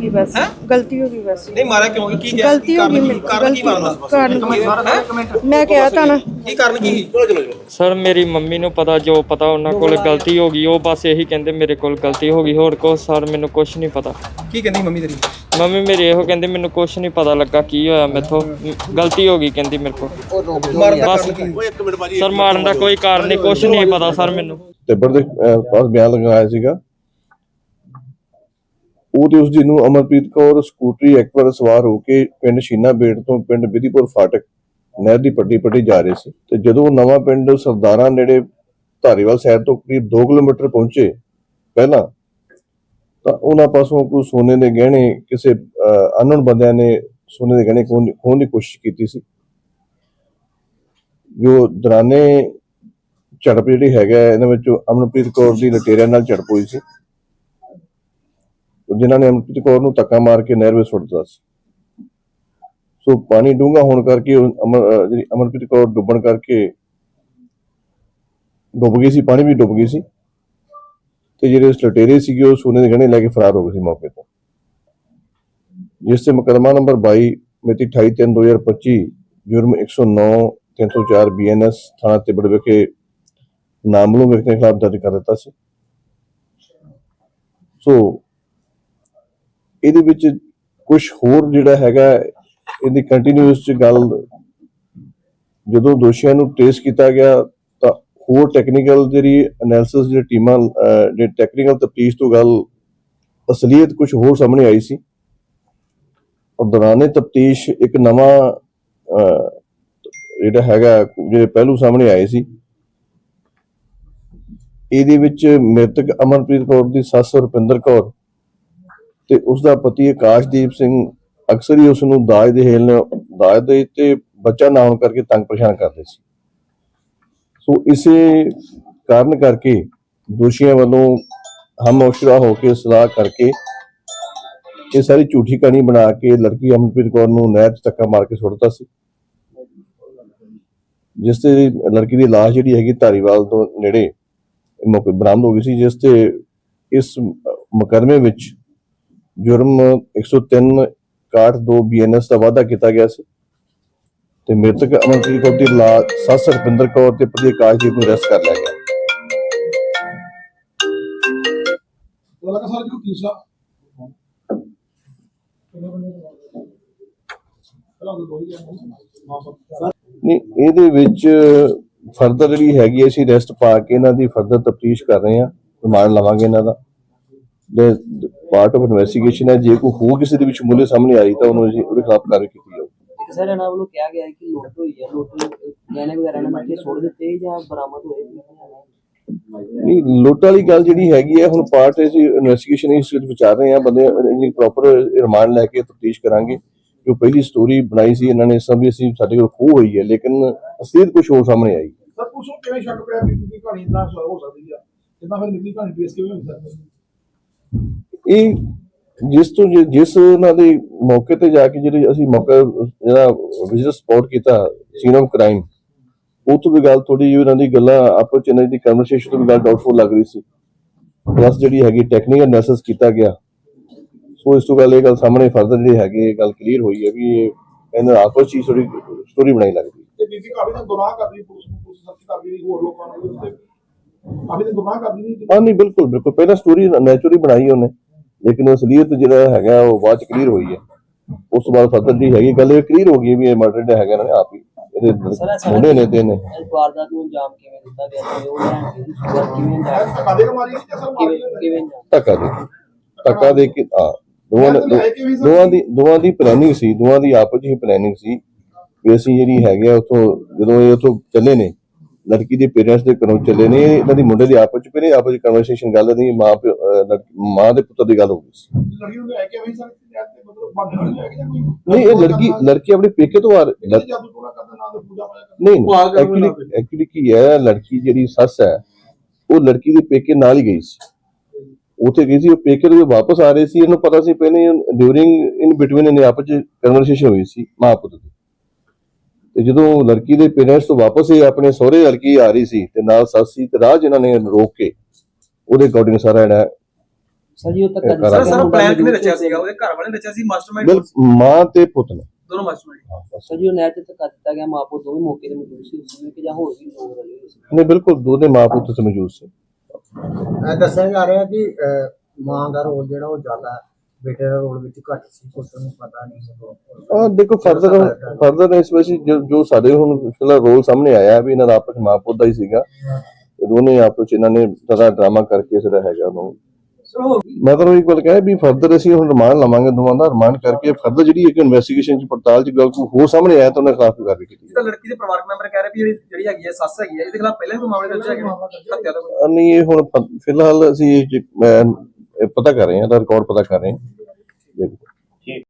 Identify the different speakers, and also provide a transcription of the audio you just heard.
Speaker 1: ਗਈ ਬਸ। ਗਲਤੀ ਹੋ ਗਈ ਬਸ।
Speaker 2: ਨਹੀਂ ਮਾਰਿਆ ਕਿਉਂ? ਕੀ ਕਿਹਾ?
Speaker 1: ਗਲਤੀ ਹੋ ਗਈ
Speaker 2: ਕਾਰਨ ਕੀ
Speaker 1: ਮੇਰੀ
Speaker 2: ਕਾਰਨ ਕੀ ਮਾਰਨਾ
Speaker 1: ਕਾਰਨ ਕੀ? ਮੈਂ ਕਿਹਾ ਤਾਂ ਨਾ।
Speaker 2: ਕੀ ਕਾਰਨ ਕੀ ਸੀ?
Speaker 3: ਸਰ ਮੇਰੀ ਮੰਮੀ ਨੂੰ ਪਤਾ ਜੋ ਪਤਾ ਉਹਨਾਂ ਕੋਲ ਗਲਤੀ ਹੋ ਗਈ ਉਹ ਬਸ ਇਹੀ ਕਹਿੰਦੇ ਮੇਰੇ ਕੋਲ ਗਲਤੀ ਹੋ ਗਈ। ਹੋਰ ਕੋ ਸਰ ਮੈਨੂੰ ਕੁਝ ਨਹੀਂ ਪਤਾ।
Speaker 2: ਕੀ ਕਹਿੰਦੀ ਮੰਮੀ ਤੇਰੀ?
Speaker 3: ਮੰਮੀ ਮੇਰੀ ਇਹੋ ਕਹਿੰਦੇ ਮੈਨੂੰ ਕੁਝ ਨਹੀਂ ਪਤਾ ਲੱਗਾ ਕੀ ਹੋਇਆ ਮੈਥੋਂ। ਗਲਤੀ ਹੋ ਗਈ ਕਹਿੰਦੀ ਮੇਰੇ ਕੋਲ।
Speaker 2: ਮਾਰਨ ਦਾ
Speaker 3: ਬਸ।
Speaker 2: ਕਾਰਨ ਕੀ?
Speaker 3: ਸਰ ਮਾਰਨ ਦਾ ਕੋਈ ਕਾਰਨ ਨਹੀਂ ਕੁਝ ਨਹੀਂ ਪਤਾ ਸਰ ਮੈਨੂੰ।
Speaker 4: ਤਿੱਬੜ ਦੇ ਅਹ, ਪਾਸ ਬਿਆਨ ਲਗਾਇਆ ਸੀਗਾ। ਉਹ ਤੇ ਉਸ ਦੀ ਨੂੰ ਅਮਰਪ੍ਰੀਤ ਕੌਰ ਸਕੂਟਰੀ ਐਕਟਿਵਾ ਸਵਾਰ ਹੋ ਕੇ ਪਿੰਡ ਸ਼ੀਨਾ ਬੇੜ ਤੋਂ ਪਿੰਡ ਵਿਧੀਪੁਰ ਫਾਟਕ ਨਹਿਰ ਦੀ ਪੱਟੀ ਪੱਟੀ ਜਾ ਰਹੇ ਸੀ। ਤੇ ਜਦੋਂ ਨਵਾਂ ਪਿੰਡ ਸਰਦਾਰਾਂ ਨੇੜੇ ਧਾਰੀਵਾਲ ਸਾਈਡ ਤੋਂ ਕਰੀਬ 2 ਕਿਲੋਮੀਟਰ ਪਹੁੰਚੇ ਪਹਿਲਾਂ, ਤਾਂ ਉਹਨਾਂ ਪਾਸੋਂ ਕੋਈ ਸੋਨੇ ਦੇ ਗਹਿਣੇ ਕਿਸੇ ਅਨਨੋਨ ਬੰਦਿਆਂ ਨੇ ਸੋਨੇ ਦੇ ਗਹਿਣੇ ਖੋਹਣ ਖੋਹਣ ਦੀ ਕੋਸ਼ਿਸ਼ ਕੀਤੀ ਸੀ। ਜੋ ਦਰਾਨੇ ਝੜਪ ਜਿਹੜੀ ਹੈਗਾ ਇਹਨਾਂ ਵਿੱਚ ਅਮਨਪ੍ਰੀਤ ਕੌਰ ਦੀ ਲਟੇਰਿਆਂ ਨਾਲ ਝੜਪ ਹੋਈ ਸੀ। ਜਿਨ੍ਹਾਂ ਨੇ ਅਮਰਪ੍ਰੀਤ ਕੌਰ ਨੂੰ ਧੱਕਾ ਮਾਰ ਕੇ ਨਹਿਰ ਵਿੱਚ ਸੁੱਟ ਦਿੱਤਾ ਸੀ। ਸੋ ਪਾਣੀ ਡੂੰਘਾ ਹੋਣ ਕਰਕੇ ਜਿਹੜੀ ਅਮਨਪ੍ਰੀਤ ਕੌਰ ਡੁੱਬਣ ਕਰਕੇ ਡੁੱਬ ਗਈ ਸੀ, ਪਾਣੀ ਵੀ ਡੁੱਬ ਗਈ ਸੀ। ਤੇ ਜਿਹੜੇ ਉਸ ਲਟੇਰੇ ਸੀਗੇ, ਉਹ ਸੋਨੇ ਦੇ ਗਹਿਣੇ ਲੈ ਕੇ ਫਰਾਰ ਹੋ ਗਏ ਸੀ ਮੌਕੇ ਤੋਂ। ਜਿਸ ਤੇ ਮੁਕੱਦਮਾ ਨੰਬਰ 22 ਮਿਤੀ 28/3/2025 ਜੁਰਮ 109 304 ਬੀਐਨਐਸ ਥਾਣਾ ਤਿੱਬੜ ਵਿਖੇ ਨਾਮਲੂ ਵਿਅਕਤੀ ਖਿਲਾਫ ਦਰਜ ਕਰ ਦਿੱਤਾ ਸੀ। ਸੋ ਇਹਦੇ ਵਿੱਚ ਕੁਝ ਹੋਰ ਜਿਹੜਾ ਹੈਗਾ ਇਹਦੀ ਕੰਟੀਨਿਊਸ ਚ ਗੱਲ ਜਦੋਂ ਦੋਸ਼ੀਆਂ ਨੂੰ ਟ੍ਰੇਸ ਕੀਤਾ ਗਿਆ ਤਾਂ ਹੋਰ ਟੈਕਨੀਕਲ ਜਿਹੜੀ ਐਨਾਲਿਸਿਸ ਜਿਹੜੀ ਟੀਮਾਂ ਅਹ, ਜਿਹੜੀ ਟੈਕਨੀਕਲ ਤਫਤੀਸ਼ ਤੋਂ ਗੱਲ ਅਸਲੀਅਤ ਕੁਝ ਹੋਰ ਸਾਹਮਣੇ ਆਈ ਸੀ। ਔਰ ਦੌਰਾਨੇ ਤਫਤੀਸ਼ ਇੱਕ ਨਵਾਂ ਅਹ, ਜਿਹੜਾ ਹੈਗਾ ਜਿਹੜੇ ਪਹਿਲੂ ਸਾਹਮਣੇ ਆਏ ਸੀ। ਇਹਦੇ ਵਿੱਚ ਮ੍ਰਿਤਕ ਅਮਨਪ੍ਰੀਤ ਕੌਰ ਦੀ ਸੱਸ ਰੁਪਿੰਦਰ ਕੌਰ ਤੇ ਉਸ ਦਾ ਪਤੀ ਆਕਾਸ਼ਦੀਪ ਸਿੰਘ ਅਕਸਰ ਹੀ ਉਸ ਨੂੰ ਦਾਜ ਦੇ ਹੇਲ ਦਾਜ ਦੇ ਤੇ ਬੱਚਾ ਨਾ ਹੋਣ ਕਰਕੇ ਤੰਗ ਪਰੇਸ਼ਾਨ ਕਰਦੇ ਸੀ। ਸੋ ਇਸੇ ਕਾਰਨ ਕਰਕੇ ਦੋਸ਼ੀਆਂ ਵੱਲੋਂ ਹਮ ਔਸ਼ਰਾ ਹੋ ਕੇ ਸਲਾਹ ਕਰਕੇ ਇਹ ਸਾਰੀ ਝੂਠੀ ਕਹਾਣੀ ਬਣਾ ਕੇ ਲੜਕੀ ਅਮਨਪ੍ਰੀਤ ਕੌਰ ਨੂੰ ਨਹਿਰ 'ਚ ਧੱਕਾ ਮਾਰ ਕੇ ਸੁੱਟਤਾ ਸੀ। ਜਿਸ ਤੇ ਲੜਕੀ ਦੀ ਲਾਸ਼ ਜਿਹੜੀ ਹੈਗੀ ਧਾਰੀਵਾਲ ਤੋਂ ਨੇੜੇ ਬਰਾਮਦ ਹੋ ਗਈ ਸੀ, ਜਿਸ ਤੇ ਇਸ ਮੁਕੱਦਮੇ ਵਿੱਚ ਜੁਰਮ 103 62 ਬੀਐਨਐਸ ਦਾ ਵਾਅਦਾ ਕੀਤਾ ਗਿਆ ਸੀ। ਤੇ ਮ੍ਰਿਤਕ ਅਮਨਪ੍ਰੀਤ ਕੌਰ ਦੀ ਲਾਸ਼ ਸੱਸ ਰਪਿੰਦਰ ਕੌਰ ਤੇ ਪਤੀ ਆਕਾਸ਼ਦੀਪ ਨੂੰ ਅਰੈਸਟ ਕਰ ਲਿਆ ਗਿਆ। ਨਹੀਂ ਇਹਦੇ ਵਿੱਚ ਫਰਦਰ ਜਿਹੜੀ ਹੈਗੀ ਅਸੀਂ ਰੈਸਟ ਪਾ ਕੇ ਇਹਨਾਂ ਦੀ ਫਰਦਰ ਤਫਤੀਸ਼ ਕਰ ਰਹੇ ਹਾਂ। ਰਿਮਾਂਡ ਲਵਾਂਗੇ ਇਹਨਾਂ ਦੇ। ਪਾਰਟ ਆਫ ਇਨਵੈਸਟੀਗੇਸ਼ਨ ਹੈ ਜੇ ਕੋਈ ਹੋਰ ਕਿਸੇ ਦੇ ਵਿੱਚ ਮੁੱਲੇ ਸਾਹਮਣੇ ਆਈ ਤਾਂ ਉਹਨੂੰ ਅਸੀਂ ਉਹਦੇ ਖਿਲਾਫ ਕਾਰਵਾਈ ਕੀਤੀ
Speaker 5: ਇੱਕ ਸਰ ਇਹਨਾਂ ਵੱਲੋਂ ਕਿਹਾ ਗਿਆ ਹੈ ਕਿ ਲੁੱਟ ਹੋਈ ਹੈ ਲੁੱਟ ਗਹਿਣੇ ਵਗੈਰਾ ਨੇ ਸੁੱਟ ਦਿੱਤੇ ਜਾਂ ਬਰਾਮਦ ਹੋਏ
Speaker 4: ਨਹੀਂ ਲੁੱਟ ਵਾਲੀ ਗੱਲ ਜਿਹੜੀ ਹੈਗੀ ਹੈ ਹੁਣ ਪਾਰਟ ਅਸੀਂ ਇਨਵੈਸਟੀਗੇਸ਼ਨ ਇਸ ਵਿੱਚ ਵਿਚਾਰ ਰਹੇ ਹਾਂ ਬੰਦੇ ਇਹਦੀ ਪ੍ਰੋਪਰ ਰਿਮਾਂਡ ਲੈ ਕੇ ਤਫਤੀਸ਼ ਕਰਾਂਗੇ। ਜੋ ਪਹਿਲੀ ਸਟੋਰੀ ਬਣਾਈ ਸੀ ਇਹਨਾਂ ਨੇ ਸਭ ਅਸੀਂ ਸਾਡੇ ਕੋਲ ਖੋਹ ਹੋਈ ਹੈ ਲੇਕਿਨ ਅਸਲੀਅਤ ਕੁਝ ਹੋਰ ਸਾਹਮਣੇ ਆਈ।
Speaker 6: ਸਰ ਉਸ ਨੂੰ ਕਿਵੇਂ ਸ਼ੱਕ ਪਿਆ ਕਿ ਦੀ ਕਹਾਣੀ ਇਦਾਂ ਹੋ ਸਕਦੀ ਆ? ਜਿੱਦਾਂ ਫਿਰ ਨਿਕਲੀ ਕਹਾਣੀ? ਪੇਸ ਕਿਵੇਂ ਹੋ ਸਕਦੀ
Speaker 4: ਇਹ ਜਿਸ ਤੋਂ ਜਿਸ ਉਹਨਾਂ ਦੇ ਮੌਕੇ ਤੇ ਜਾ ਕੇ ਜਿਹੜੀ ਅਸੀਂ ਮੌਕਾ ਜਿਹੜਾ ਵਿਜ਼ਿਟ ਸਪੌਟ ਕੀਤਾ ਸੀਨ ਆਫ ਕ੍ਰਾਈਮ ਉਹ ਤੋਂ ਵੀ ਗੱਲ ਥੋੜੀ ਜਿਹੀ ਉਹਨਾਂ ਦੀ ਗੱਲਾਂ ਆਪਸ ਚ ਦੀ ਕਨਵਰਸੇਸ਼ਨ ਤੋਂ ਵੀ ਗੱਲ ਡਾਊਟਫੁਲ ਲੱਗ ਰਹੀ ਸੀ। ਪਲੱਸ ਜਿਹੜੀ ਹੈਗੀ ਟੈਕਨੀਕਲ ਐਨਾਲਿਸਿਸ ਕੀਤਾ ਗਿਆ। ਸੋ ਇਸ ਤੋਂ ਗੱਲ ਇਹ ਗੱਲ ਸਾਹਮਣੇ ਫਰਦਰ ਜਿਹੜੀ ਹੈਗੀ ਇਹ ਗੱਲ ਕਲੀਅਰ ਹੋਈ ਹੈ ਵੀ ਇਹ ਇਹਨਾਂ ਆਪਸ ਚ ਥੋੜੀ ਸਟੋਰੀ ਬਣਾਈ ਲੱਗਦੀ
Speaker 6: ਤੇ ਬੀਬੀ ਕਾਫੀ ਦਿਨ ਗੁਨਾਹ ਕਰਦੀ ਪੁਲਿਸ ਨੂੰ ਪੁਲਿਸ ਸਖਤ ਕਰਦੀ ਰਹੀ ਹੋਰ ਲੋਕਾਂ ਨੂੰ ਕਾਫੀ ਦਿਨ ਗੁਨਾਹ ਕਰਦੀ ਰਹੀ
Speaker 4: ਹਾਂ ਨਹੀਂ ਬਿਲਕੁਲ ਬਿਲਕੁਲ। ਪਹਿਲਾਂ ਸਟੋਰੀ ਨੈਚੁਰਲੀ ਬਣਾਈ ਉਹਨੇ। ਲੇਕਿਨ ਅਸਲੀਅਤ ਜਿਹੜਾ ਹੈਗਾ ਉਹ ਬਾਅਦ ਚ ਕਲੀਅਰ ਹੋਈ ਹੈ। ਉਸ ਤੋਂ ਬਾਅਦ ਫਰਦਰ ਦੀ ਹੈਗੀ ਗੱਲ ਇਹ ਕਲੀਅਰ ਹੋ ਗਈ ਵੀ ਇਹ ਮਰਡਰ ਜਿਹੜਾ ਹੈਗਾ ਨੇ ਆਪ ਹੀ ਇਹਦੇ ਮੁੰਡੇ ਨੇ ਤੇ ਨੇ
Speaker 5: ਵਾਰਦਾਤ ਨੂੰ ਅੰਜਾਮ ਕਿਵੇਂ ਦਿੱਤਾ ਗਿਆ ਤੇ ਉਹ ਲੈਣ ਦੀ ਸ਼ੁਰੂਆਤ ਕਿਵੇਂ ਕਿਵੇਂ ਕਿਵੇਂ ਅੰਜਾਮ
Speaker 4: ਧੱਕਾ ਦੇ ਕੇ। ਧੱਕਾ ਦੇ ਕੇ ਆ ਦੋਵਾਂ ਦੋ- ਦੋਵਾਂ ਦੀ ਦੋਵਾਂ ਦੀ ਪਲੈਨਿੰਗ ਸੀ ਦੋਵਾਂ ਦੀ ਆਪਸ 'ਚ ਹੀ ਪਲੈਨਿੰਗ ਸੀ ਵੀ ਅਸੀਂ ਜਿਹੜੀ ਹੈਗੇ ਆ ਉਥੋਂ ਜਦੋਂ ਇਹ ਉਥੋਂ ਚੱਲੇ ਨੇ ਲੜਕੀ ਦੇ ਪੇਰੈਂਟਸ ਦੇ ਘਰੋਂ ਚੱਲੇ ਨੇ ਇਹਨਾਂ ਦੀ ਮੁੰਡੇ ਦੀ ਆਪਸ 'ਚ ਪਹਿਲੇ ਆਪਸ 'ਚ ਕਨਵਰਸੇਸ਼ਨ ਗੱਲ ਨਹੀਂ ਮਾਂ ਮਾਂ ਦੇ ਪੁੱਤਰ ਦੀ ਗੱਲ ਹੋ ਗਈ ਸੀ।
Speaker 6: ਲੜਕੀ ਨੂੰ ਲੈ ਕੇ ਆਈ ਸਰ ਤੇ ਮਤਲਬ ਬੰਦ ਨਹੀਂ ਲੈ ਕੇ ਜਾਂ ਕੋਈ
Speaker 4: ਨਹੀਂ ਇਹ ਲੜਕੀ ਲੜਕੀ ਆਪਣੇ ਪੇਕੇ ਤੋਂ ਆ ਨਹੀਂ ਐਕਚੁਅਲੀ ਐਕਚੁਅਲੀ ਕੀ ਹੈ ਲੜਕੀ ਜਿਹੜੀ ਸੱਸ ਹੈ ਉਹ ਲੜਕੀ ਦੇ ਪੇਕੇ ਨਾਲ ਹੀ ਗਈ ਸੀ। ਉੱਥੇ ਗਈ ਸੀ ਉਹ ਪੇਕੇ ਤੋਂ ਵਾਪਸ ਆ ਰਹੇ ਸੀ ਇਹਨੂੰ ਪਤਾ ਸੀ ਪਹਿਲੇ ਡਿਊਰਿੰਗ ਇਨ ਬਿਟਵੀਨ ਇਹਨੇ ਆਪਸ ਚ ਕਨਵਰਸੇਸ਼ਨ ਹੋਈ ਸੀ ਮਾਂ ਪੁੱਤ ਦੀ। ਤੇ ਜਦੋਂ ਲੜਕੀ ਦੇ ਪੇਰੈਂਟਸ ਤੋਂ ਵਾਪਸ ਇਹ ਆਪਣੇ ਸਹੁਰੇ ਲੜਕੀ ਆ ਰਹੀ ਸੀ ਤੇ ਨਾਲ ਸੱਸ ਸੀ ਤੇ 'ਚ ਇਹਨਾਂ ਨੇ ਰੋਕ ਕੇ ਉਹਦੇ ਅਕੋਰਡਿੰਗ ਸਾਰਾ ਜਿਹੜਾ
Speaker 5: ਸਰ ਜੀ ਉਹ ਤੱਕ
Speaker 4: ਇਹ
Speaker 2: ਸਰ। ਸਰ ਪਲਾਨ ਕਿਨੇ ਰਚਿਆ ਸੀਗਾ? ਉਹਦੇ ਘਰ ਵਾਲੇ ਨੇ ਰਚਿਆ ਸੀ ਮਾਸਟਰਮਾਈਂਡ
Speaker 4: ਮਾਂ ਤੇ ਪੁੱਤ ਨੇ।
Speaker 2: ਦੋਨੋਂ ਮਾਸਟਰਮਾਈਂਡ।
Speaker 5: ਸਰ ਜੀ ਉਹ ਤੇ ਧੱਕਾ ਦਿੱਤਾ ਗਿਆ ਮਾਪੋ ਦੋਵੇਂ ਮੌਕੇ ਤੇ ਮੌਜੂਦ ਸੀ ਉਸ ਸਮੇਂ ਕਿ ਜਾਂ ਹੋਰ ਵੀ ਲੋਕ ਰਲੇ ਹੋਏ ਸੀ।
Speaker 4: ਨਹੀਂ ਬਿਲਕੁਲ ਦੋਨੇ ਮਾਂ ਪੁੱਤ ਤੇ ਮੌਜੂਦ ਸੀ।
Speaker 7: ਇਹ ਦੱਸਿਆ ਜਾ ਰਿਹਾ ਕਿ ਮਾਂ ਦਾ ਰੋਲ ਜਿਹੜਾ ਉਹ ਜ਼ਿਆਦਾ ਹੈ, ਬੇਟੇ ਦਾ ਰੋਲ ਵਿੱਚ ਘੱਟ ਸੀ ਕੁਝ ਨੂੰ ਪਤਾ ਨਹੀਂ ਉਹ
Speaker 4: ਦੇਖੋ ਫਰਦਰ ਫਰਦਰ ਇਸ ਵਿੱਚ ਜੋ ਜੋ ਸਾਡੇ ਹੁਣ ਫਿਲਹਾਲ ਰੋਲ ਸਾਹਮਣੇ ਆਇਆ ਵੀ ਇਹਨਾਂ ਦਾ ਆਪਸ 'ਚ ਮਾਂ ਪੁੱਤ ਦਾ ਹੀ ਸੀਗਾ। ਦੋਨੇ ਆਪਸ ਇਹਨਾਂ ਨੇ ਸਾਰਾ ਡਰਾਮਾ ਕਰਕੇ ਜਿਹੜਾ ਹੈਗਾ ਉਹਨੂੰ। ਮੈਂ ਤਾਂ ਇੱਕ ਗੱਲ ਕਹਿਆ ਵੀ ਫਰਦਰ ਅਸੀਂ ਹੁਣ ਰਿਮਾਂਡ ਲਵਾਂਗੇ ਦੋਵਾਂ ਦਾ ਰਿਮਾਂਡ ਕਰਕੇ ਫਰਦਰ ਜਿਹੜੀ ਇੱਕ ਇਨਵੈਸਟੀਗੇਸ਼ਨ ਚ ਪੜਤਾਲ ਚ ਗੱਲ ਕੋਈ ਹੋਰ ਸਾਹਮਣੇ ਆਇਆ ਤਾਂ ਉਹਨਾਂ ਖਿਲਾਫ ਵੀ ਕਾਰਵਾਈ ਕੀਤੀ।
Speaker 2: ਤਾਂ ਲੜਕੀ ਦੇ ਪਰਿਵਾਰਕ ਮੈਂਬਰ ਕਹਿ ਰਹੇ ਵੀ ਜਿਹੜੀ ਜਿਹੜੀ ਹੈਗੀ ਹੈ ਸੱਸ ਹੈਗੀ ਹੈ ਇਹਦੇ ਖਿਲਾਫ ਪਹਿਲਾਂ ਵੀ ਮਾਮਲੇ ਦਰਜ ਹੈਗੇ ਹੱਤਿਆ ਦਾ।
Speaker 4: ਨਹੀਂ ਇਹ ਹੁਣ ਫਿਲਹਾਲ ਅਸੀਂ ਪਤਾ ਕਰ ਰਹੇ ਹਾਂ ਦਾ ਰਿਕਾਰਡ ਪਤਾ ਕਰ ਰਹੇ ਹਾਂ